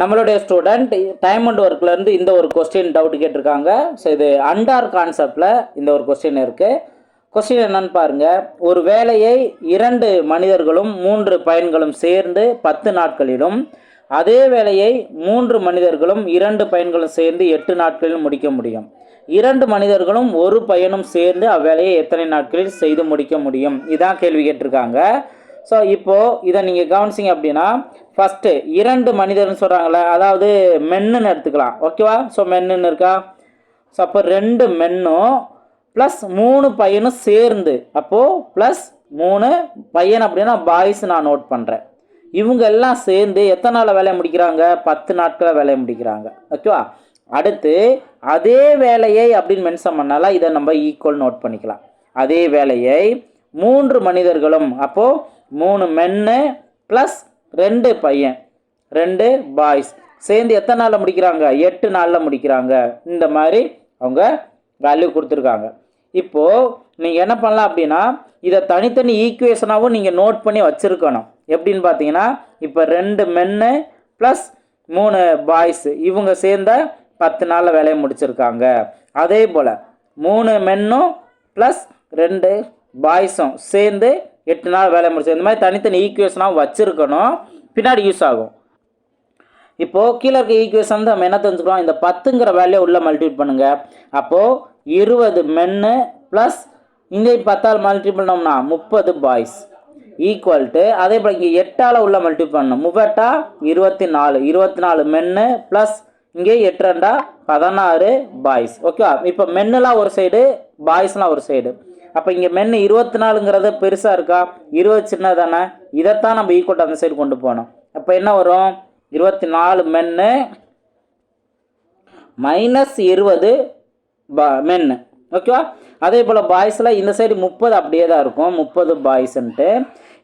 நம்மளுடைய student time and ஒர்க்லேருந்து இந்த ஒரு கொஸ்டின் டவுட் கேட்டிருக்காங்க. ஸோ இது அண்டார் கான்செப்டில் இந்த ஒரு கொஸ்டின் இருக்குது கொஸ்டின் என்னன்னு பாருங்கள் ஒரு வேலையை இரண்டு மனிதர்களும் மூன்று பயன்களும் சேர்ந்து பத்து நாட்களிலும் அதே வேலையை மூன்று மனிதர்களும் இரண்டு பயன்களும் சேர்ந்து எட்டு நாட்களில் முடிக்க முடியும். இரண்டு மனிதர்களும் ஒரு பயனும் சேர்ந்து அவ்வேலையை எத்தனை நாட்களில் செய்து முடிக்க முடியும்? இதான் கேள்வி கேட்டிருக்காங்க. ஸோ இப்போது இதை நீங்கள் கவனிச்சிங்க அப்படின்னா ஃபஸ்ட்டு இரண்டு மனிதர்னு சொல்கிறாங்களே அதாவது மென்னுன்னு எடுத்துக்கலாம். ஓகேவா ஸோ மென்னுன்னு இருக்கா? ஸோ அப்போ ரெண்டு மென்னும் ப்ளஸ் மூணு பையனும் சேர்ந்து அப்போது ப்ளஸ் மூணு பையன் அப்படின்னா பாய்ஸ் நான் நோட் பண்ணுறேன் இவங்க எல்லாம் சேர்ந்து எத்தனை நாளில் வேலையை முடிக்கிறாங்க? பத்து நாட்களில் வேலையை முடிக்கிறாங்க. ஓகேவா அடுத்து அதே வேலையை அப்படின்னு மென்ஷன் பண்ணாலும் இதை நம்ம ஈக்குவல் நோட் பண்ணிக்கலாம். அதே வேலையை மூன்று மனிதர்களும் அப்போது மூணு மென்னு ப்ளஸ் ரெண்டு பையன். ரெண்டு பாய்ஸ் சேர்ந்து எத்தனை நாளில் முடிக்கிறாங்க? எட்டு நாளில் முடிக்கிறாங்க. இந்த மாதிரி அவங்க வேல்யூ கொடுத்துருக்காங்க. இப்போது நீங்கள் என்ன பண்ணலாம் அப்படின்னா இதை தனித்தனி ஈக்குவேஷனாகவும் நீங்கள் நோட் பண்ணி வச்சுருக்கணும். எப்படின்னு பார்த்தீங்கன்னா இப்போ ரெண்டு மென்னு ப்ளஸ் மூணு பாய்ஸ் இவங்க சேர்ந்த பத்து நாளில் வேலையை முடிச்சிருக்காங்க. அதே போல் மூணு மென்னும் ப்ளஸ் ரெண்டு பாய்ஸும் சேர்ந்து எட்டு நாள் வேலையை முடிச்சு இந்த மாதிரி தனித்தனி ஈக்குவேஷனாக வச்சுருக்கணும். பின்னாடி யூஸ் ஆகும். இப்போது கீழே இருக்க ஈக்குவேஷன் நம்ம என்ன தெரிஞ்சுக்கிறோம் இந்த பத்துங்கிற வேலையை உள்ளே மல்டிபிள் பண்ணுங்கள் அப்போது இருபது மென்னு ப்ளஸ் இங்கே பத்தால் மல்டிபிள் பண்ணோம்னா முப்பது பாய்ஸ் ஈக்குவல் டு அதே போல் இங்கே எட்டால் உள்ள மல்டிபிள் பண்ணணும். முப்பட்டா இருபத்தி நாலு இருபத்தி நாலு மென்னு ப்ளஸ் இங்கே எட்டு ரெண்டா பதினாறு பாய்ஸ் ஓகேவா இப்போ மென்னுலாம் ஒரு சைடு பாய்ஸ்லாம் ஒரு சைடு அப்போ இங்கே மென்னு இருபத்தி நாலுங்கிறது பெருசாக இருக்கா? இருபது சின்ன தானே இதைத்தான் நம்ம ஈக்குவல் அந்த சைடு கொண்டு போகணும். அப்போ என்ன வரும்? இருபத்தி நாலு மென்னு மைனஸ் இருபது பா மென்னு ஓகேவா அதே போல் பாய்ஸில் இந்த சைடு முப்பது அப்படியே தான் இருக்கும். முப்பது பாய்ஸ்ன்ட்டு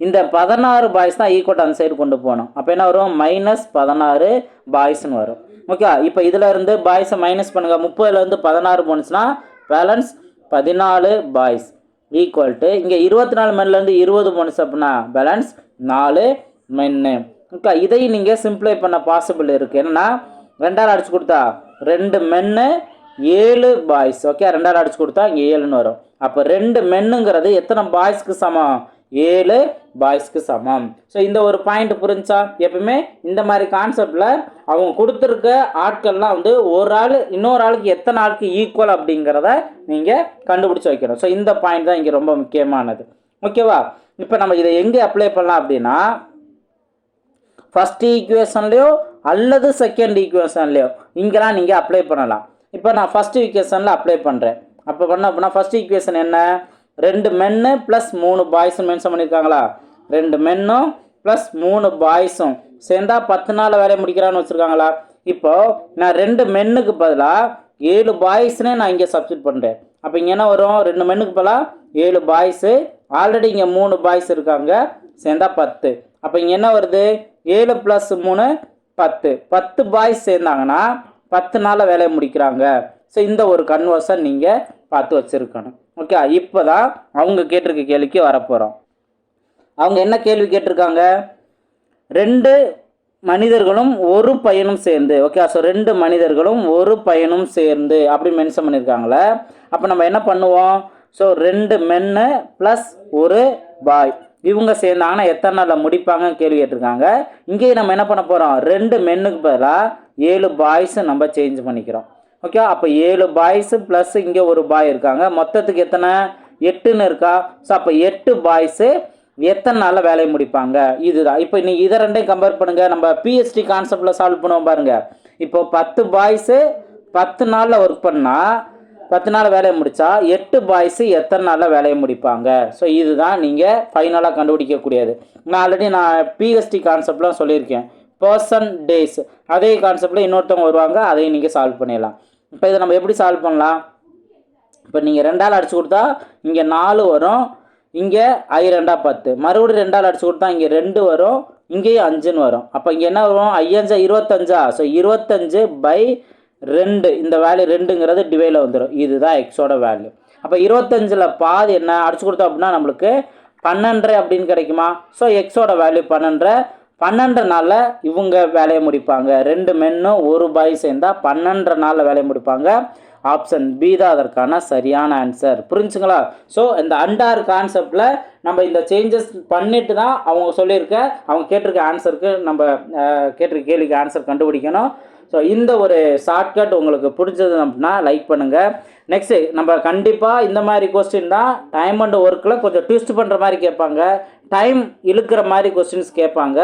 இந்த பதினாறு பாய்ஸ் தான் ஈக்குவல் அந்த சைடு கொண்டு போகணும். அப்போ என்ன வரும்? மைனஸ் பதினாறு பாய்ஸ்னு வரும். ஓகே இப்போ இதில் இருந்து பாய்ஸை மைனஸ் பண்ணுங்கள் முப்பதுலேருந்து பதினாறு போணுச்சுன்னா பேலன்ஸ் பதினாலு பாய்ஸ் ஈக்குவல் டு இங்கே இருபத்தி நாலு மென்லேருந்து இருபது போணுச்சு அப்படின்னா பேலன்ஸ் நாலு மென்னு ஓகே இதையும் நீங்கள் சிம்ப்ளை பண்ண பாசிபிள் இருக்குது என்னன்னா ரெண்டாவது அடிச்சு கொடுத்தா ரெண்டு மென்னு ஏழு பாய்ஸ் ஓகே ரெண்டாவது அடிச்சு கொடுத்தா இங்கே ஏழுன்னு வரும். அப்போ ரெண்டு மென்னுங்கிறது எத்தனை பாய்ஸ்க்கு சமம்? ஏழு பாய்ஸ்க்கு சமம். ஸோ இந்த ஒரு பாயிண்ட் புரிஞ்சா? எப்பவுமே இந்த மாதிரி கான்செப்டில் அவங்க கொடுத்துருக்க ஆட்கள்லாம் வந்து ஒரு ஆள் இன்னொரு ஆளுக்கு எத்தனை ஆளுக்கு ஈக்குவல் அப்படிங்கிறத நீங்கள் கண்டுபிடிச்சி வைக்கணும். ஸோ இந்த பாயிண்ட் தான் இங்கே ரொம்ப முக்கியமானது. ஓகேவா? இப்போ நம்ம இதை எங்கே அப்ளை பண்ணலாம் அப்படின்னா ஃபஸ்ட் ஈக்குவேஷன்லையோ அல்லது செகண்ட் ஈக்குவேஷன்லையோ இங்கெல்லாம் நீங்கள் அப்ளை பண்ணலாம். இப்போ நான் ஃபஸ்ட் ஈக்குவேஷனில் அப்ளை பண்ணுறேன் அப்போ பண்ண அப்படின்னா ஃபஸ்ட் ஈக்குவேஷன் என்ன? ரெண்டு மென்னு ப்ளஸ் மூணு பாய்ஸும் மென்ஷன் பண்ணியிருக்காங்களா ரெண்டு மென்னும் ப்ளஸ் மூணு பாய்ஸும் சேர்ந்தா பத்து நாள் வேலையை முடிக்கிறான்னு வச்சுருக்காங்களா? இப்போது நான் ரெண்டு மென்னுக்கு பதிலாக ஏழு பாய்ஸ்னே நான் இங்கே சப்ஸ்டிட் பண்ணுறேன் அப்போ இங்கே என்ன வரும்? ரெண்டு மென்னுக்கு பதிலாக ஏழு பாய்ஸு ஆல்ரெடி இங்கே மூணு பாய்ஸ் இருக்காங்க. சேர்ந்தா பத்து. அப்போ இங்கே என்ன வருது? ஏழு ப்ளஸ் மூணு பத்து. பத்து பாய்ஸ் சேர்ந்தாங்கன்னா பத்து நாளில் வேலையை முடிக்கிறாங்க. ஸோ இந்த ஒரு கன்வர்ஷன் நீங்கள் பார்த்து வச்சுருக்கணும். ஓகே இப்போ தான் அவங்க கேட்டிருக்க கேள்விக்கு வரப்போகிறோம் அவங்க என்ன கேள்வி கேட்டிருக்காங்க? ரெண்டு மனிதர்களும் ஒரு பையனும் சேர்ந்து ஓகே ஸோ ரெண்டு மனிதர்களும் ஒரு பையனும் சேர்ந்து அப்படி மென்ஷன் பண்ணியிருக்காங்களே. அப்போ நம்ம என்ன பண்ணுவோம்? ஸோ ரெண்டு மென்னு ப்ளஸ் ஒரு பாய் இவங்க சேர்ந்தாங்கன்னா எத்தனை நாளில் முடிப்பாங்கன்னு கேள்வி கேட்டிருக்காங்க. இங்கேயும் நம்ம என்ன பண்ண போகிறோம் ரெண்டு மென்னுக்கு பதிலாக ஏழு பாய்ஸை நம்ம சேஞ்ச் பண்ணிக்கிறோம். ஓகே அப்போ ஏழு பாய்ஸு ப்ளஸ் இங்கே ஒரு பாய் இருக்காங்க. மொத்தத்துக்கு எத்தனை? எட்டுன்னு இருக்கா? ஸோ அப்போ எட்டு பாய்ஸு எத்தனை நாளில் வேலையை முடிப்பாங்க? இதுதான். இப்போ நீ இதை ரெண்டையும் கம்பேர் பண்ணுங்கள் நம்ம பிஎஸ்டி கான்செப்டில் சால்வ் பண்ணுவோம் பாருங்கள் இப்போ பத்து பாய்ஸு பத்து நாளில் ஒர்க் பண்ணால் பத்து நாள் வேலையை முடித்தா எட்டு பாய்ஸு எத்தனை நாளில் வேலையை முடிப்பாங்க? ஸோ இதுதான் நீங்கள் ஃபைனலாக கண்டுபிடிக்கக்கூடியது. நான் ஆல்ரெடி நான் பிஎஸ்டி கான்செப்ட்லாம் சொல்லியிருக்கேன். பர்சன் டேஸ் அதே கான்செப்டில் இன்னொருத்தவங்க வருவாங்க. அதையும் நீங்கள் சால்வ் பண்ணிடலாம். இப்போ இதை நம்ம எப்படி சால்வ் பண்ணலாம்? இப்போ நீங்கள் ரெண்டால் அடிச்சு கொடுத்தா இங்கே நாலு வரும் இங்கே ஐ ரெண்டா பத்து. மறுபடியும் ரெண்டால் அடிச்சு கொடுத்தா இங்கே ரெண்டு வரும் இங்கேயும் அஞ்சுன்னு வரும். அப்போ இங்கே என்ன வரும்? ஐயஞ்சா இருபத்தஞ்சா? ஸோ இருபத்தஞ்சு பை ரெண்டு. இந்த வேல்யூ ரெண்டுங்கிறது டிவைல வந்துடும் இதுதான் எக்ஸோட வேல்யூ அப்போ இருபத்தஞ்சில் பாதி என்ன? அடிச்சு கொடுத்தோம் அப்படின்னா நம்மளுக்கு பன்னெண்டரை அப்படின்னு கிடைக்குமா? ஸோ எக்ஸோட வேல்யூ பன்னெண்டரை பன்னெண்டு நாளில் இவங்க வேலையை முடிப்பாங்க. ரெண்டு மென்னும் ஒரு பாய் சேர்ந்தால் பன்னெண்டு நாளில் வேலையை முடிப்பாங்க. ஆப்ஷன் பி தான் அதற்கான சரியான ஆன்சர் புரிஞ்சுங்களா? ஸோ இந்த அண்டார் கான்செப்டில் நம்ம இந்த சேஞ்சஸ் பண்ணிட்டு தான் அவங்க சொல்லியிருக்க அவங்க கேட்டிருக்க ஆன்சருக்கு நம்ம கேட்டிருக்க கேள்விக்கு ஆன்சர் கண்டுபிடிக்கணும். ஸோ இந்த ஒரு ஷார்ட்கட் உங்களுக்கு பிடிச்சது அப்படின்னா லைக் பண்ணுங்கள் நெக்ஸ்ட்டு நம்ம கண்டிப்பாக இந்த மாதிரி கொஸ்டின் தான் டைம் அண்ட் ஒர்க்கில் கொஞ்சம் ட்விஸ்ட் பண்ணுற மாதிரி கேட்பாங்க. டைம் இழுக்கிற மாதிரி கொஸ்டின்ஸ் கேட்பாங்க.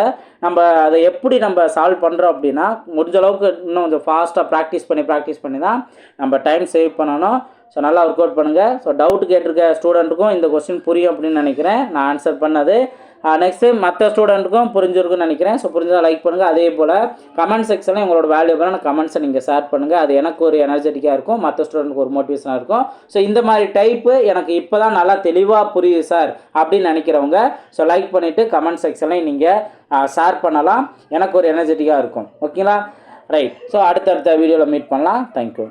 நம்ம அதை எப்படி நம்ம சால்வ் பண்ணுறோம் அப்படின்னா முடிஞ்ச அளவுக்கு இன்னும் கொஞ்சம் ஃபாஸ்ட்டாக ப்ராக்டிஸ் பண்ணி ப்ராக்டிஸ் பண்ணி தான் நம்ம டைம் சேவ் பண்ணணும். ஸோ நல்லா ஒர்க் அவுட் பண்ணுங்கள் ஸோ டவுட் கேட்டிருக்க ஸ்டூடெண்ட்டுக்கும் இந்த கொஸ்டின் புரியும் அப்படின்னு நினைக்கிறேன். நான் ஆன்சர் பண்ணது. நெக்ஸ்ட்டு மற்ற ஸ்டூடெண்ட்டுக்கும் புரிஞ்சிருக்குன்னு நினைக்கிறேன். ஸோ புரிஞ்சதாக லைக் பண்ணுங்கள் அதே போல் கமெண்ட் செக்ஷனில் உங்களோட வேல்யூபிளான கமெண்ட்ஸை நீங்கள் ஷேர் பண்ணுங்கள் அது எனக்கு ஒரு எனர்ஜெட்டிக்காக இருக்கும். மற்ற ஸ்டூடெண்ட்டுக்கு ஒரு மோட்டிவேஷனாக இருக்கும். ஸோ இந்த மாதிரி டைப்பு எனக்கு இப்போ தான் நல்லா தெளிவாக புரியுது சார் அப்படின்னு நினைக்கிறவங்க ஸோ லைக் பண்ணிவிட்டு கமெண்ட் செக்ஷன்லையும் நீங்கள் ஷேர் பண்ணலாம். எனக்கு ஒரு எனர்ஜெட்டிக்காக இருக்கும். ஓகேங்களா ரைட் ஸோ அடுத்தடுத்த வீடியோவில் மீட் பண்ணலாம். தேங்க்யூ